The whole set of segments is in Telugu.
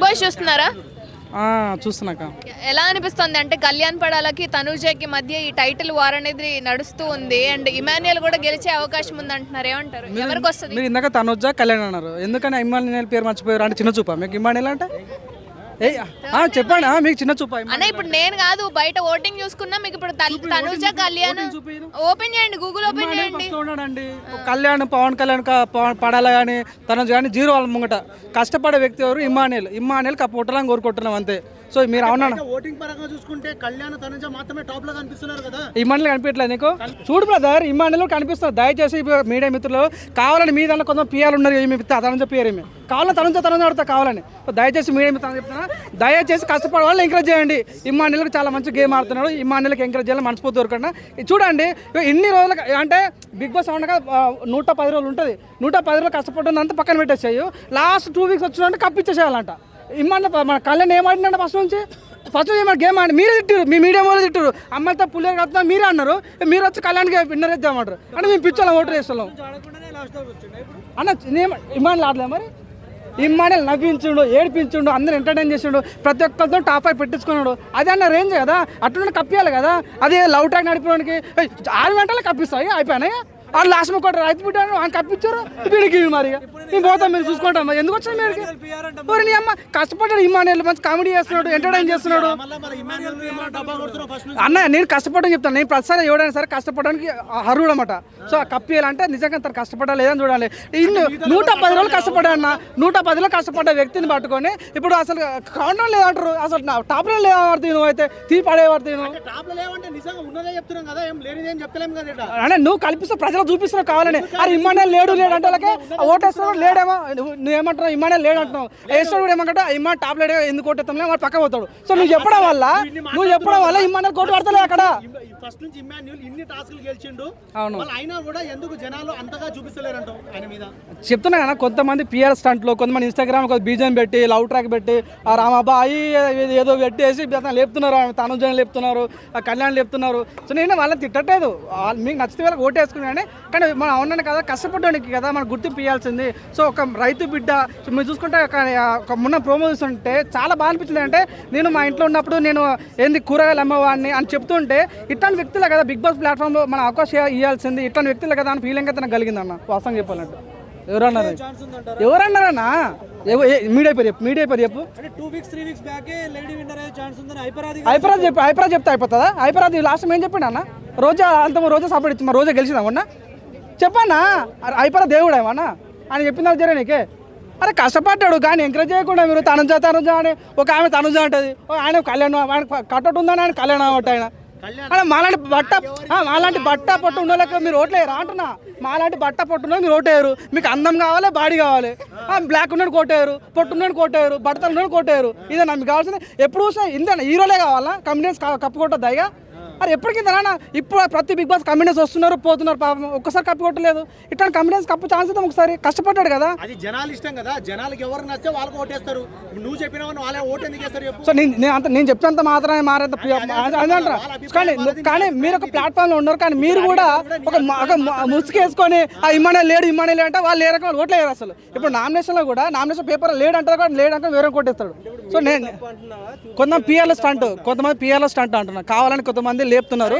బిగ్ బాస్ చూస్తున్నారా? ఆ, చూస్తున్నాక. ఎలా అనిపిస్తుంది అంటే కళ్యాణ్ పడాలకి తనూజకి మధ్య ఈ టైటిల్ వార్ అనేది నడుస్తూ ఉంది అండ్ ఇమాన్యుయల్ కూడా గెలిచే అవకాశం ఉంది అంటున్నారు ఏమంటారు ఎవరికి వస్తుంది? మీరు ఇందాక తనుజ కళ్యాణ్ అన్నారు. ఎందుకని ఇమ్మానియల్ పేరు మర్చిపోయారు? అంటే చిన్న చూపా. మీకు ఇమ్మానియల్ అంటే? చెప్పండి. మీకు చిన్న చూపా అన్న ఇప్పుడు నేను కాదు బయట ఓటింగ్ చూసుకున్నా మీకు ఇప్పుడు తనూజ కళ్యాణ్. ఓపెన్ చేయండి గూగుల్ ఓపెన్ ఉన్నాడండి. కళ్యాణ్ పవన్ కళ్యాణ్ క- పవన్ పడాలి కానీ తనుజ కానీ జీరో వాళ్ళ ముంగట. కష్టపడే వ్యక్తి ఎవరు? ఇమ్మానియల్ ఇమ్మానియల్ కప్పుట్టాలని కోరుకుంటున్నాం అంతే. సో మీరు అవునా? ఓటింగ్ పరంగా చూసుకుంటే కళ్యాణ్ తనుజ మాత్రమే టాప్లో కనిపిస్తున్నారు కదా. ఇమ్మానియల్ కనిపించలేదు నీకు? చూడు బ్రదర్ ఇమ్మానియల్ కనిపిస్తుంది దయచేసి మీడియా మిత్రులు కావాలని మీ దాంట్లో కొంత పిఆర్ ఉన్నారు ఏమి తనంజ పిఆర్ ఏమి? కావాలని తనంజ తనంజ ఆడతా కావాలని. దయచేసి మీడియా మిత్రులు చెప్తున్నా దయచేసి కష్టపడే వాళ్ళు ఎంకరేజ్ చేయండి. ఇమ్మానియల్కి చాలా మంచి గేమ్ ఆడుతున్నాడు. ఇమ్మానియల్కి ఎంకరేజ్ చేయాలి మనస్ఫూర్తి దొరకకుండా చూడండి ఇన్ని రోజులు అంటే బిగ్ బాస్ ఉండగా ఆ, నూట పది రోజులు ఉంటుంది. నూట పది రోజులు కష్టపడుతుంది అంతా పక్కన పెట్టేసాయి. లాస్ట్ టూ వీక్స్ వచ్చినంటే కప్పిచ్చేసేయాలంట. ఇమ్మాన్ మన కళ్యాణ్ ఏం ఆడినంటే ఫస్ట్ నుంచి? ఫస్ట్ ఏమన్నా గేమ్ ఆడి మీరే తిట్టారు మీ మీడియా వాళ్ళు తిట్టారు అమ్మాయితో పుల్లే కడుతున్నా మీరే అన్నారు. మీరు వచ్చి కళ్యాణ్కి విన్నర్ ఇద్దామంటారు అంటే మేము పిచ్చోళ్ళం ఓటర్ వేస్తున్నాం అన్న నేను ఇమ్మానులు ఆడలే మరి? ఇమ్మానులు నవ్వించుండు ఏడిపించుండు అందరు ఎంటర్టైన్ చేసిండు ప్రతి ఒక్కరితో టాప్ అయి పెట్టించుకున్నాడు. అదే అన్న రేంజ్ కదా? అట్లా కప్పియాలి కదా? అదే లవ్ ట్రాక్ నడిపడానికి ఆరు గంటలు కప్పిస్తాయి అయిపోయినాయి? వాళ్ళు లాస్ట్ ముక్కటి రైతు బిడ్డాను ఆయన కప్పించారు వీడికి మరి మేము పోతాం మీరు చూసుకుంటాం ఎందుకు వచ్చాను మీరు మరి నీ అమ్మ కష్టపడ్డాడు ఇమ్మానుయల్ మంచి కామెడీ చేస్తున్నాడు ఎంటర్టైన్ చేస్తున్నాడు. ఇమాన్యుల్ అన్న నేను కష్టపడని చెప్తాను. నేను ప్రతిసారి ఎవడైనా సరే కష్టపడడానికి అర్హుడు అనమాట సో ఆ కప్పియాలంటే నిజంగా తను కష్టపడాలి లేదని చూడాలి. ఇన్ని నూట పది రోజులు కష్టపడా అన్న నూట పదిలో కష్టపడ్డ వ్యక్తిని పట్టుకొని ఇప్పుడు అసలు కౌంటర్ లేదంటారు అసలు నా టాప్లో లేవాడుతుంది నువ్వు అయితే తీ పడేవాడుతుంది నువ్వు. అంటే నువ్వు కల్పిస్తే ప్రజలు చూపిస్తున్నావు కావాలని. అరే ఇమ్మానే లేడు లేడు అంటే వాళ్ళకి ఓటేస్తున్నాడు లేడేమో. నువ్వు నువ్వేమంటున్నావు? ఇమ్మానే లేడు అంటున్నావు. వేస్తాడు కూడా ఏమంటే ఇమ్మా టాప్ లేడే ఎందుకు కొట్టేస్తాం వాడు పక్క పోతాడు. సో నువ్వు చెప్పడం వల్ల నువ్వు చెప్పడం వల్ల ఇమ్మానే కోటు పడతలే అక్కడ. ఫస్ట్ నుంచి ఇమాన్యుల్ ఇన్ని టాస్క్లు గెలిచిండు. అవును. వాళ్ళు అయినా కూడా ఎందుకు జనాలు అంతగా చూపిస్తలేరంటావు ఆయన మీద? చెప్తున్నా కదా కొంతమంది పిఆర్ స్టంట్లో కొంతమంది ఇన్స్టాగ్రామ్ బీజం పెట్టి లవ్ ట్రాక్ పెట్టి ఆ రామాబాయి ఏదో- పెట్టేసి అతను లేపుతున్నారు ఆమె తనుజని లేపుతున్నారు కళ్యాణ్ లేపుతున్నారు. సో నేను వాళ్ళని తిట్టట్లేదు. మీకు నచ్చితే వాళ్ళకి ఓటు వేసుకున్నాను కానీ మనం అవునాను కదా కష్టపడడానికి కదా మనం గుర్తింపు ఇవ్వాల్సింది సో ఒక రైతు బిడ్డ సో మీరు చూసుకుంటే ఒక ఒక మొన్న ప్రోమో చూస్తుంటే చాలా బాగా అనిపించింది. అంటే నేను మా ఇంట్లో ఉన్నప్పుడు నేను ఏంది కూరగాయలు అమ్మవాడిని అని చెప్తుంటే ఇట్లాంటి వ్యక్తులే కదా బిగ్ బాస్ ప్లాట్ఫామ్లో మన అవకాశం ఇవ్వాల్సింది ఇట్లాంటి వ్యక్తులే కదా అని ఫీలింగ్ అయితే నాకు కలిగింది అన్న వాస్తవం చెప్పాలంటే. ఎవరన్నారు? ఎవరన్నారన్నా? మీడియా పేరు చెప్పు మీడియా పేరు చెప్పు. అంటే హైపరాజ్ చెప్పు హైపరాజ్ చెప్తే అయిపోతుందా? హైపరాజ్ లాస్ట్ ఏం చెప్పిండు అన్న? రోజా అంత రోజా సపోర్ట్ ఇచ్చి రోజా గెలిచిందా మొన్న? చెప్పన్నా? అరే హైపరా దేవుడు ఏమన్నా అని చెప్పిందా జరే నీకే. అరే కష్టపడ్డాడు కానీ ఎంకరేజ్ చేయకుండా మీరు తనుజ తనుజ అని ఒక ఆమె తనుజ అంటది. ఒక ఆయన కళ్యాణ్ ఆయన కట్టొట్టు ఉందని ఆయన కళ్యాణ్ అవ్వట ఆయన. అలా మాలాంటి బట్ట మాలాంటి బట్ట పొట్టు ఉన్న వాళ్ళకి మీరు ఓట్లేయరు అంటున్నా? మాలాంటి బట్ట పొట్టున్న మీరు ఓటేయరు మీకు అందం కావాలి బాడీ కావాలి. బ్లాక్ ఉన్నాడు కొట్టేయరు పొట్టు ఉన్నాడు కొట్టేయరు బట్టలు ఉన్నాడు కొట్టేయరు ఇదే మీకు కావాల్సింది? ఎప్పుడు చూసినా ఇంతే హీరోలే కావాలా? కంపెనీస్ కప్పు కొట్టద్దాయిగా అరే ఎప్పటికీ రానా ఇప్పుడు ప్రతి బిగ్ బాస్ కమిడియన్స్ వస్తున్నారు పోతున్నారు పాపం ఒక్కసారి కప్పు కొట్టలేదు. ఇట్లాంటి కమిడియన్స్ కప్పు ఛాన్స్ ఇద్దాం ఒకసారి. కష్టపడ్డాడు కదా. అది జనాలు ఇష్టం కదా. జనాలకు ఎవరు నచ్చితే వాళ్ళకి ఓటేస్తారు. నువ్వు చెప్పినావని వాళ్ళే ఓటు ఎందుకు వేస్తారు చెప్పు. సో నేను నేను అంత నేను చెప్తాంత మాత్రమే మారేంత అంటారా కానీ కానీ మీరు ఒక ప్లాట్ఫామ్లో ఉన్నారు కానీ మీరు కూడా ఒక మ- ఒక మ- ముసుగు వేసుకొని ఆ ఇమ్మనే లేడు ఇమ్మనే లేడు అంటే వాళ్ళు లేరక ఓట్లు వేయరు అసలు. ఇప్పుడు నామినేషన్లో కూడా నామినేషన్ పేపర్ లేడు అంటారు కానీ లేడు అంటే వేరే కొట్టేస్తాడు సో నేను కొంతమంది పిఆర్ల స్టంట్ కొంతమంది పిఆర్ల స్టంట్ అంటున్నారు. కావాలని కొంతమంది లేపుతున్నారు.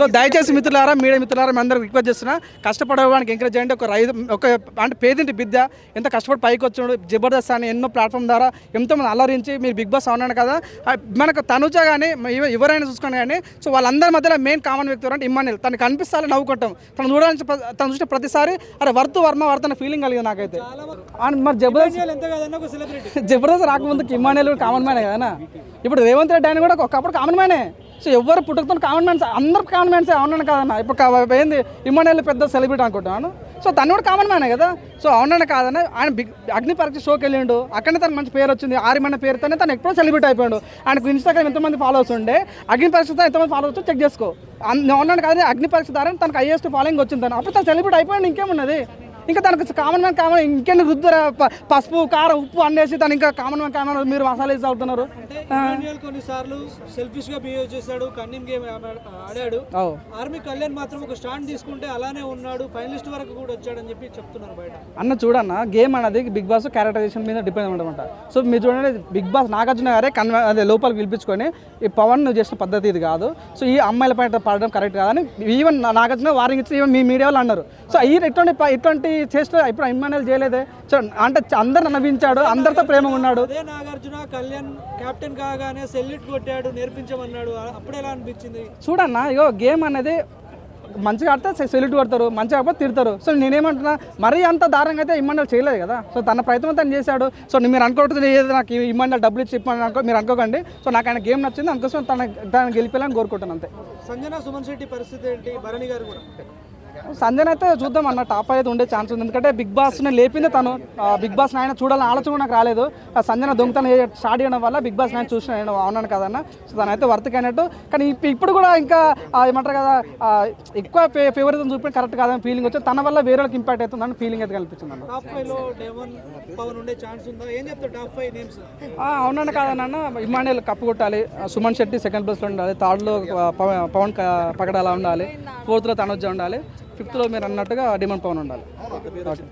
సో దయచేసి మిత్రులారా మీడియా మిత్రులారా మీ అందరూ రిక్వెస్ట్ చేస్తున్నా కష్టపడడానికి ఎంకరేజ్ చేయండి. ఒక రైతు ఒక అంటే పేదింటి విద్య ఎంత కష్టపడి పైకి వచ్చాడు జబర్దస్త్ అని ఎన్నో ప్లాట్ఫామ్ ద్వారా ఎంతోమంది అలరించి మీరు బిగ్ బాస్ అవునాను కదా మనకు తనుజ కానీ ఎవ- ఎవరైనా చూసుకోండి కానీ సో వాళ్ళందరి మధ్యలో మెయిన్ కామన్ వ్యక్తి అంటే ఇమ్మానిల్ తనకు కనిపిస్తారని నవ్వుకుంటాం తను చూడడానికి తను చూసిన ప్రతిసారి అరే వర్త్ వర్మ వర్త్ అనే ఫీలింగ్ కలిగింది నాకైతే. మరి జబర్దస్త్ ఎంత జబర్దస్త్ రాకముందుకు ఇమ్మానియల్ కామన్ మ్యానే కదా ఇప్పుడు రేవంత్ రెడ్డి ఆయన కూడా ఒకప్పుడు కామన్ మ్యానే సో ఎవరు పుట్టుకతో కామన్ మ్యాన్స్ అందరు కామన్ మ్యాన్సే అవునని కాదన్న ఇప్పుడు ఏంది? ఇమ్మానియల్ పెద్ద సెలబ్రిటీ అనుకుంటున్నాను. సో తను కూడా కామన్ మ్యానే కదా? సో అవునని కాదన్న ఆయన బిగ్ అగ్ని పరీక్ష షోకి వెళ్ళిండు. అక్కడనే తన మంచి పేరు వచ్చింది. ఆరిమన్న పేరుతోనే తను ఎప్పుడో సెలబ్రిటీ అయిపోయాడు. ఆయనకు ఇన్స్టాగ్రామ్ ఎంతమంది ఫాలోవర్స్ ఉండే? అగ్ని పరీక్షతో ఎంతమంది ఫాలోవర్స్ చెక్ చేసుకో. అవునని కాదని అగ్ని పరీక్ష ద్వారా తనకు హైయెస్ట్ ఫాలోయింగ్ వచ్చింది తను. అప్పుడు తను సెలబ్రిటీ అయిపోయాడు ఇంకేమున్నది? ఇంకా దానికి కామన్ మ్యాన్ కామన్ ఇంకెన్ని రుద్దురా? ప- పసుపు కారం ఉప్పు అన్నేసి దాని ఇంకా కామన్ మ్యాన్ కామన్ మీరు మసాలా వేసి అవుతున్నారు కొన్నిసార్లు సెల్ఫిష్గా బిహేవ్ చేశాడు కన్నింగ్ గేమ్ ఆడాడు. ఆర్మీ కళ్యాణ్ మాత్రం ఒక స్టాండ్ తీసుకుంటే అలానే ఉన్నాడు ఫైనలిస్ట్ వరకు కూడా వచ్చాడని చెప్పి చెప్తున్నారు బయట. అన్న చూడన్న గేమ్ అనేది బిగ్ బాస్ క్యారెక్టరైజేషన్ మీద డిపెండ్ అనమాట సో మీరు చూడండి బిగ్ బాస్ నాగార్జున గారే కన్వే అదే లోపలికి పిలిపించుకొని ఈ పవన్ నువ్వు చేసిన పద్ధతి ఇది కాదు. సో ఈ అమ్మాయిల పైన పడడం కరెక్ట్ కాదని ఈవెన్ నాగార్జున వారింగ్ ఇచ్చి ఈవెన్ మీ మీడియా వాళ్ళు అన్నారు. సో ఈ ఇటువంటి ఇటువంటి చేస్తే ఇప్పుడు ఇమ్మానుయల్ చేయలేదే. అంటే అందరిని నవ్వించాడు అందరితో ప్రేమగా ఉన్నాడు. అదే నాగార్జున కళ్యాణ్ కెప్టెన్ కాగానే సెల్యూట్ కొట్టాడు నేర్పించమన్నాడు. అప్పుడు ఎలా అనిపించింది? చూడన్న ఇగో గేమ్ అనేది మంచిగా ఆడితే సెల్యూట్ కొడతారు మంచిగా కాకపోతే తిడతారు. సో నేనేమంటున్నా మరీ అంత దారుణంగా అయితే ఇమ్మానుయల్ చేయలేదు కదా. సో తన ప్రయత్నం తను చేశాడు. సో మీరు అనుకోవట్లేదు ఏదో నాకు ఇమ్మానుయల్ డబ్బులు ఇచ్చి ఇప్పని అనుకో మీరు అనుకోకండి. సో నాకు ఆయన గేమ్ నచ్చింది అందుకోసం తన తను గెలిపేయాలని కోరుకుంటాను అంతే. సంజన సుమన్ శెట్టి పరిస్థితి ఏంటి? భరణి గారు కూడా. సంజయ్ అయితే చూద్దాం అన్న టాప్ అయితే ఉండే ఛాన్స్ ఉంది. ఎందుకంటే బిగ్ బాస్ని లేపిందే తను. బిగ్ బాస్ ఆయన చూడాలని ఆలోచన నాకు రాలేదు. సంజన దొంగతనం స్టార్ట్ చేయడం వల్ల బిగ్ బాస్ నేను చూసిన నేను అవునాను కదన్న సో తనైతే వర్త్ అయినట్టు కానీ ఇప్పు- ఇప్పుడు కూడా ఇంకా ఏమంటారు కదా ఎక్కువ ఫేవరిజం చూపి కరెక్ట్ కాదని ఫీలింగ్ వచ్చి తన వల్ల వేరే వాళ్ళకి ఇంపాక్ట్ అవుతుందని ఫీలింగ్ అయితే ఆ, అవునన్న కాదన్న ఇమానుయల్ కప్పు కొట్టాలి. సుమన్ శెట్టి సెకండ్ ప్లేస్లో ఉండాలి. థర్డ్లో పవన్ పగడాలా ఉండాలి. ఫోర్త్లో తనొజ్జ ఉండాలి. ఫిఫ్త్లో మీరు అన్నట్టుగా డిమాండ్ పవన్ ఉండాలి.